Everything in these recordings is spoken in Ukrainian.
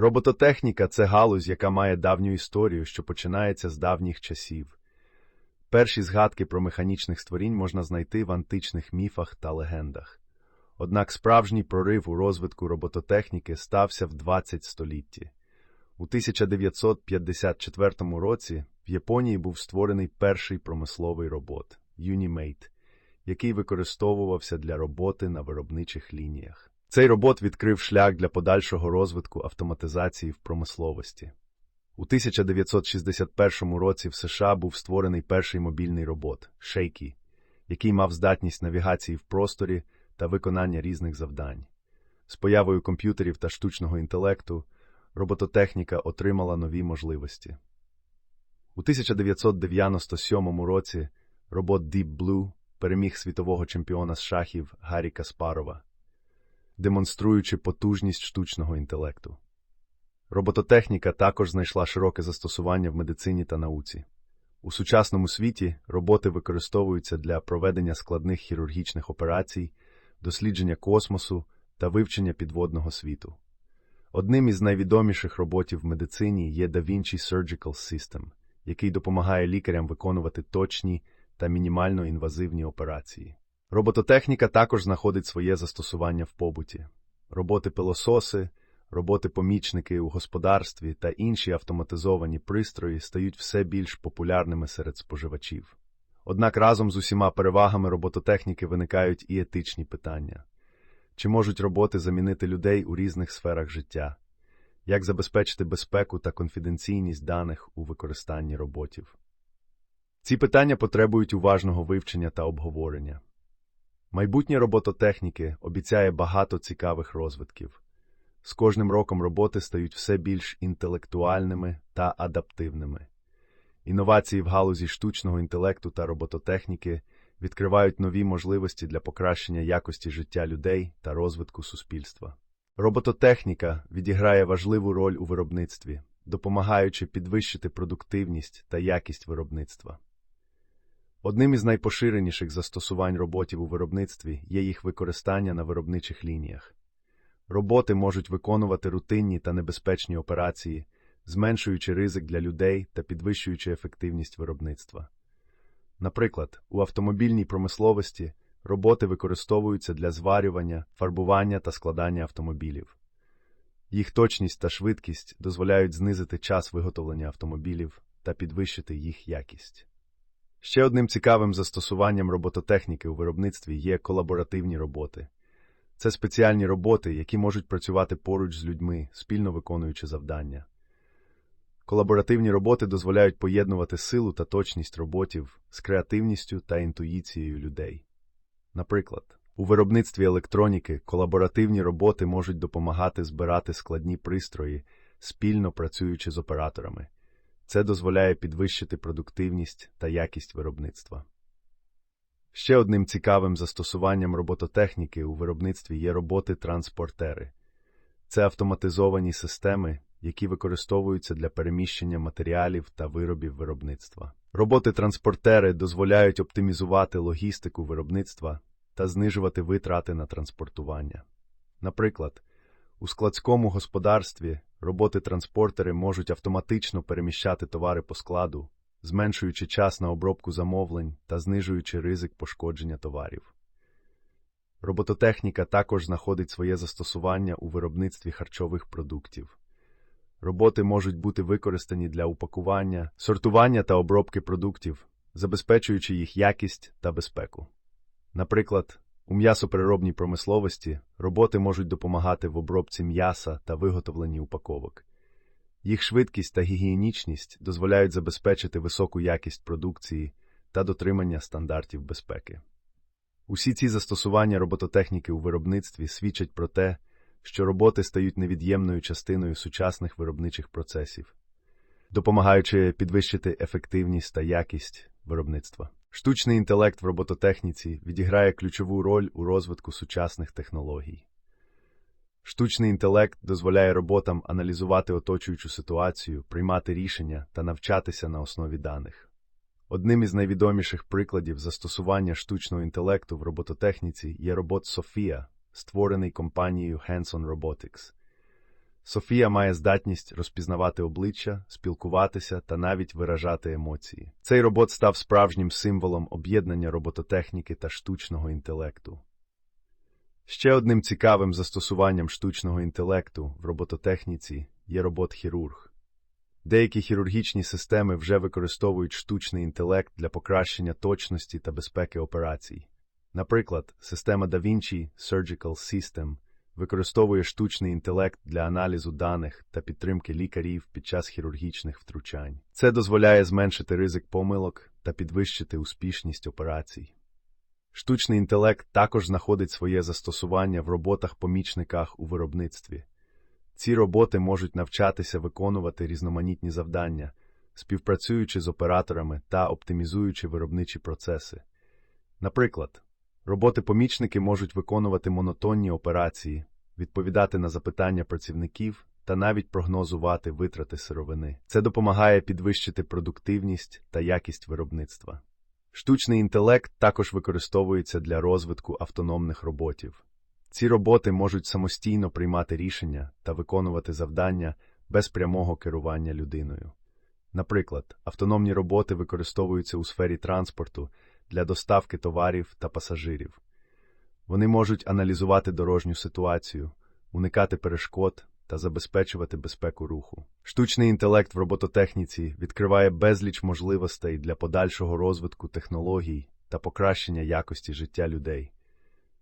Робототехніка це галузь, яка має давню історію, що починається з давніх часів. Перші згадки про механічних створінь можна знайти в античних міфах та легендах. Однак справжній прорив у розвитку робототехніки стався в 20 столітті. У 1954 році в Японії був створений перший промисловий робот Unimate, який використовувався для роботи на виробничих лініях. Цей робот відкрив шлях для подальшого розвитку автоматизації в промисловості. У 1961 році в США був створений перший мобільний робот Shaky, який мав здатність навігації в просторі та виконання різних завдань. З появою комп'ютерів та штучного інтелекту робототехніка отримала нові можливості. У 1997 році робот Deep Blue переміг світового чемпіона з шахів Гаррі Каспарова, демонструючи потужність штучного інтелекту. Робототехніка також знайшла широке застосування в медицині та науці. У сучасному світі роботи використовуються для проведення складних хірургічних операцій, дослідження космосу та вивчення підводного світу. Одним із найвідоміших роботів в медицині є Da Vinci Surgical System, який допомагає лікарям виконувати точні та мінімально інвазивні операції. Робототехніка також знаходить своє застосування в побуті. Роботи-пилососи, роботи-помічники у господарстві та інші автоматизовані пристрої стають все більш популярними серед споживачів. Однак разом з усіма перевагами робототехніки виникають і етичні питання. Чи можуть роботи замінити людей у різних сферах життя? Як забезпечити безпеку та конфіденційність даних у використанні роботів? Ці питання потребують уважного вивчення та обговорення. Майбутнє робототехніки обіцяє багато цікавих розвитків. З кожним роком роботи стають все більш інтелектуальними та адаптивними. Інновації в галузі штучного інтелекту та робототехніки відкривають нові можливості для покращення якості життя людей та розвитку суспільства. Робототехніка відіграє важливу роль у виробництві, допомагаючи підвищити продуктивність та якість виробництва. Одним із найпоширеніших застосувань роботів у виробництві є їх використання на виробничих лініях. Роботи можуть виконувати рутинні та небезпечні операції, зменшуючи ризик для людей та підвищуючи ефективність виробництва. Наприклад, у автомобільній промисловості роботи використовуються для зварювання, фарбування та складання автомобілів. Їх точність та швидкість дозволяють знизити час виготовлення автомобілів та підвищити їх якість. Ще одним цікавим застосуванням робототехніки у виробництві є колаборативні роботи. Це спеціальні роботи, які можуть працювати поруч з людьми, спільно виконуючи завдання. Колаборативні роботи дозволяють поєднувати силу та точність роботів з креативністю та інтуїцією людей. Наприклад, у виробництві електроніки колаборативні роботи можуть допомагати збирати складні пристрої, спільно працюючи з операторами. Це дозволяє підвищити продуктивність та якість виробництва. Ще одним цікавим застосуванням робототехніки у виробництві є роботи-транспортери. Це автоматизовані системи, які використовуються для переміщення матеріалів та виробів виробництва. Роботи-транспортери дозволяють оптимізувати логістику виробництва та знижувати витрати на транспортування. Наприклад, у складському господарстві роботи-транспортери можуть автоматично переміщати товари по складу, зменшуючи час на обробку замовлень та знижуючи ризик пошкодження товарів. Робототехніка також знаходить своє застосування у виробництві харчових продуктів. Роботи можуть бути використані для упакування, сортування та обробки продуктів, забезпечуючи їх якість та безпеку. Наприклад, у м'ясопереробній промисловості роботи можуть допомагати в обробці м'яса та виготовленні упаковок. Їх швидкість та гігієнічність дозволяють забезпечити високу якість продукції та дотримання стандартів безпеки. Усі ці застосування робототехніки у виробництві свідчать про те, що роботи стають невід'ємною частиною сучасних виробничих процесів, допомагаючи підвищити ефективність та якість виробництва. Штучний інтелект в робототехніці відіграє ключову роль у розвитку сучасних технологій. Штучний інтелект дозволяє роботам аналізувати оточуючу ситуацію, приймати рішення та навчатися на основі даних. Одним із найвідоміших прикладів застосування штучного інтелекту в робототехніці є робот Софія, створений компанією Hanson Robotics. Софія має здатність розпізнавати обличчя, спілкуватися та навіть виражати емоції. Цей робот став справжнім символом об'єднання робототехніки та штучного інтелекту. Ще одним цікавим застосуванням штучного інтелекту в робототехніці є робот-хірург. Деякі хірургічні системи вже використовують штучний інтелект для покращення точності та безпеки операцій. Наприклад, система Da Vinci Surgical System використовує штучний інтелект для аналізу даних та підтримки лікарів під час хірургічних втручань. Це дозволяє зменшити ризик помилок та підвищити успішність операцій. Штучний інтелект також знаходить своє застосування в роботах-помічниках у виробництві. Ці роботи можуть навчатися виконувати різноманітні завдання, співпрацюючи з операторами та оптимізуючи виробничі процеси. Наприклад, роботи-помічники можуть виконувати монотонні операції, відповідати на запитання працівників та навіть прогнозувати витрати сировини. Це допомагає підвищити продуктивність та якість виробництва. Штучний інтелект також використовується для розвитку автономних роботів. Ці роботи можуть самостійно приймати рішення та виконувати завдання без прямого керування людиною. Наприклад, автономні роботи використовуються у сфері транспорту для доставки товарів та пасажирів. Вони можуть аналізувати дорожню ситуацію, уникати перешкод та забезпечувати безпеку руху. Штучний інтелект в робототехніці відкриває безліч можливостей для подальшого розвитку технологій та покращення якості життя людей.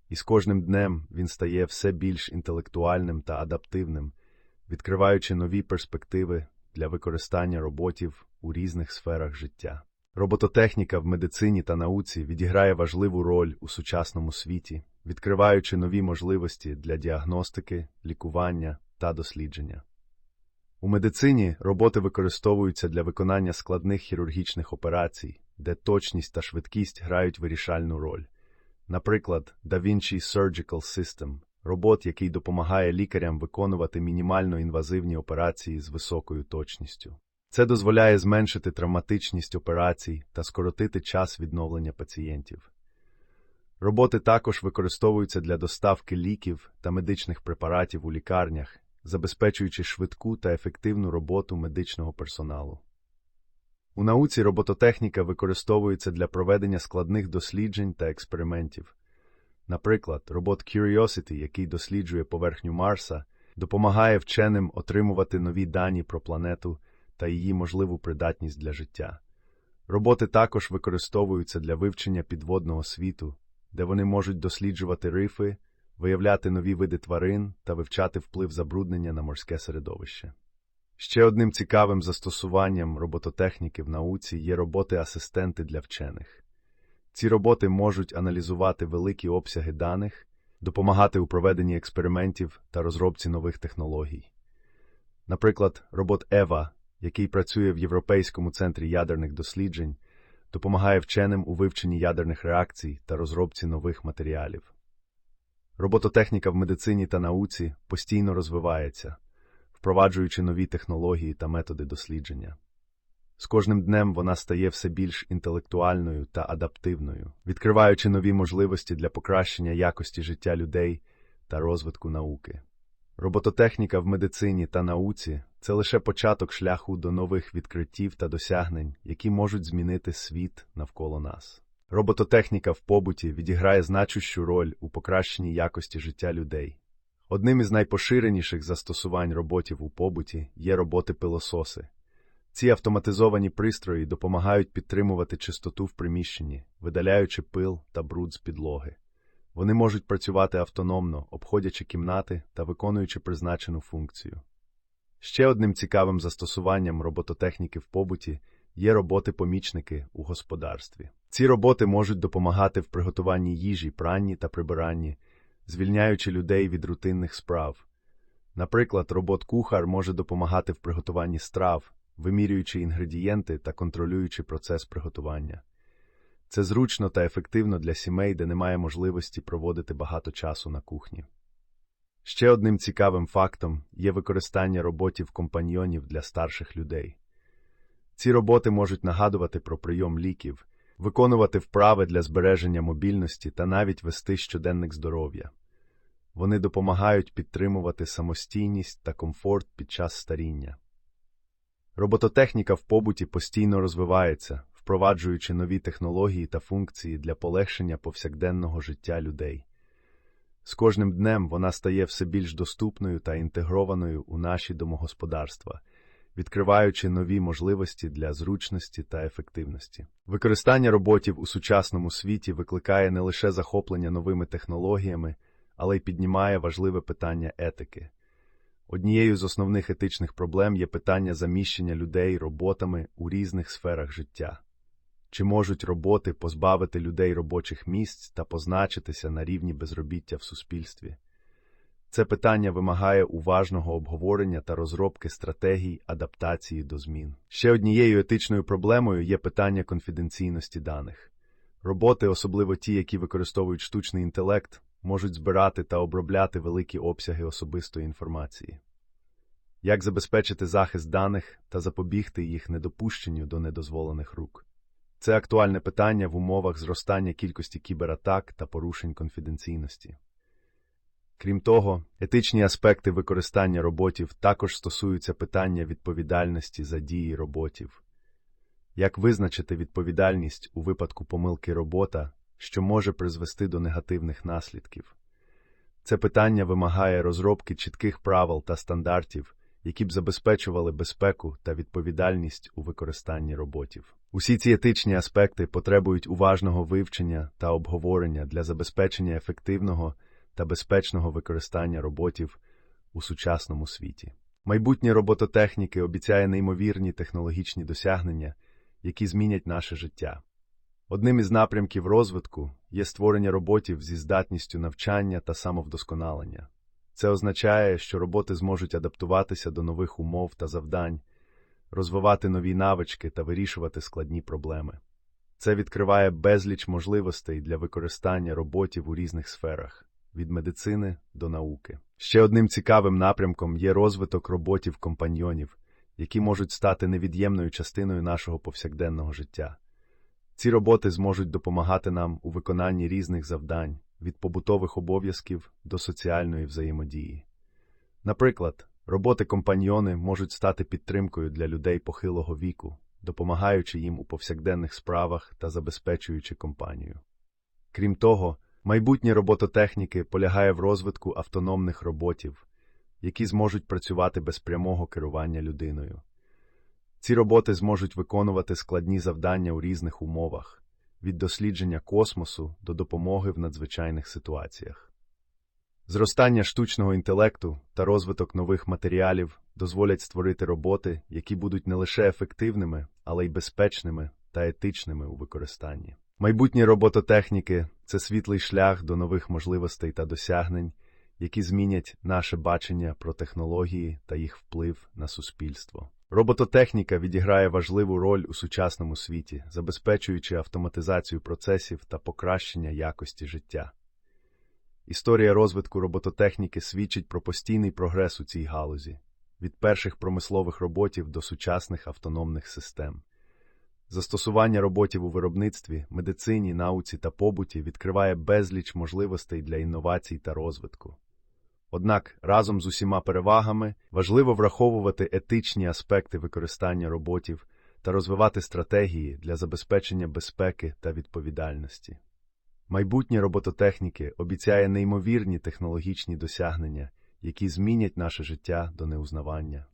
І з кожним днем він стає все більш інтелектуальним та адаптивним, відкриваючи нові перспективи для використання роботів у різних сферах життя. Робототехніка в медицині та науці відіграє важливу роль у сучасному світі, відкриваючи нові можливості для діагностики, лікування та дослідження. У медицині роботи використовуються для виконання складних хірургічних операцій, де точність та швидкість грають вирішальну роль. Наприклад, Da Vinci Surgical System – робот, який допомагає лікарям виконувати мінімально інвазивні операції з високою точністю. Це дозволяє зменшити травматичність операцій та скоротити час відновлення пацієнтів. Роботи також використовуються для доставки ліків та медичних препаратів у лікарнях, забезпечуючи швидку та ефективну роботу медичного персоналу. У науці робототехніка використовується для проведення складних досліджень та експериментів. Наприклад, робот Curiosity, який досліджує поверхню Марса, допомагає вченим отримувати нові дані про планету та її можливу придатність для життя. Роботи також використовуються для вивчення підводного світу, де вони можуть досліджувати рифи, виявляти нові види тварин та вивчати вплив забруднення на морське середовище. Ще одним цікавим застосуванням робототехніки в науці є роботи-асистенти для вчених. Ці роботи можуть аналізувати великі обсяги даних, допомагати у проведенні експериментів та розробці нових технологій. Наприклад, робот Ева, який працює в Європейському центрі ядерних досліджень, допомагає вченим у вивченні ядерних реакцій та розробці нових матеріалів. Робототехніка в медицині та науці постійно розвивається, впроваджуючи нові технології та методи дослідження. З кожним днем вона стає все більш інтелектуальною та адаптивною, відкриваючи нові можливості для покращення якості життя людей та розвитку науки. Робототехніка в медицині та науці це лише початок шляху до нових відкриттів та досягнень, які можуть змінити світ навколо нас. Робототехніка в побуті відіграє значущу роль у покращенні якості життя людей. Одним із найпоширеніших застосувань роботів у побуті є роботи-пилососи. Ці автоматизовані пристрої допомагають підтримувати чистоту в приміщенні, видаляючи пил та бруд з підлоги. Вони можуть працювати автономно, обходячи кімнати та виконуючи призначену функцію. Ще одним цікавим застосуванням робототехніки в побуті є роботи-помічники у господарстві. Ці роботи можуть допомагати в приготуванні їжі, пранні та прибиранні, звільняючи людей від рутинних справ. Наприклад, робот-кухар може допомагати в приготуванні страв, вимірюючи інгредієнти та контролюючи процес приготування. Це зручно та ефективно для сімей, де немає можливості проводити багато часу на кухні. Ще одним цікавим фактом є використання роботів компаньйонів для старших людей. Ці роботи можуть нагадувати про прийом ліків, виконувати вправи для збереження мобільності та навіть вести щоденник здоров'я. Вони допомагають підтримувати самостійність та комфорт під час старіння. Робототехніка в побуті постійно розвивається, впроваджуючи нові технології та функції для полегшення повсякденного життя людей. З кожним днем вона стає все більш доступною та інтегрованою у наші домогосподарства, відкриваючи нові можливості для зручності та ефективності. Використання роботів у сучасному світі викликає не лише захоплення новими технологіями, але й піднімає важливе питання етики. Однією з основних етичних проблем є питання заміщення людей роботами у різних сферах життя. Чи можуть роботи позбавити людей робочих місць та позначитися на рівні безробіття в суспільстві? Це питання вимагає уважного обговорення та розробки стратегій адаптації до змін. Ще однією етичною проблемою є питання конфіденційності даних. Роботи, особливо ті, які використовують штучний інтелект, можуть збирати та обробляти великі обсяги особистої інформації. Як забезпечити захист даних та запобігти їх недопущенню до недозволених рук? Це актуальне питання в умовах зростання кількості кібератак та порушень конфіденційності. Крім того, етичні аспекти використання роботів також стосуються питання відповідальності за дії роботів. Як визначити відповідальність у випадку помилки робота, що може призвести до негативних наслідків? Це питання вимагає розробки чітких правил та стандартів, які б забезпечували безпеку та відповідальність у використанні роботів. Усі ці етичні аспекти потребують уважного вивчення та обговорення для забезпечення ефективного та безпечного використання роботів у сучасному світі. Майбутнє робототехніки обіцяє неймовірні технологічні досягнення, які змінять наше життя. Одним із напрямків розвитку є створення роботів зі здатністю навчання та самовдосконалення. Це означає, що роботи зможуть адаптуватися до нових умов та завдань, розвивати нові навички та вирішувати складні проблеми. Це відкриває безліч можливостей для використання роботів у різних сферах від медицини до науки. Ще одним цікавим напрямком є розвиток роботів компаньйонів, які можуть стати невід'ємною частиною нашого повсякденного життя. Ці роботи зможуть допомагати нам у виконанні різних завдань від побутових обов'язків до соціальної взаємодії. Наприклад, роботи-компаньйони можуть стати підтримкою для людей похилого віку, допомагаючи їм у повсякденних справах та забезпечуючи компанію. Крім того, майбутнє робототехніки полягає в розвитку автономних роботів, які зможуть працювати без прямого керування людиною. Ці роботи зможуть виконувати складні завдання у різних умовах від дослідження космосу до допомоги в надзвичайних ситуаціях. Зростання штучного інтелекту та розвиток нових матеріалів дозволять створити роботи, які будуть не лише ефективними, але й безпечними та етичними у використанні. Майбутні робототехніки це світлий шлях до нових можливостей та досягнень, які змінять наше бачення про технології та їх вплив на суспільство. Робототехніка відіграє важливу роль у сучасному світі, забезпечуючи автоматизацію процесів та покращення якості життя. Історія розвитку робототехніки свідчить про постійний прогрес у цій галузі від перших промислових роботів до сучасних автономних систем. Застосування роботів у виробництві, медицині, науці та побуті відкриває безліч можливостей для інновацій та розвитку. Однак разом з усіма перевагами важливо враховувати етичні аспекти використання роботів та розвивати стратегії для забезпечення безпеки та відповідальності. Майбутнє робототехніки обіцяє неймовірні технологічні досягнення, які змінять наше життя до неузнавання.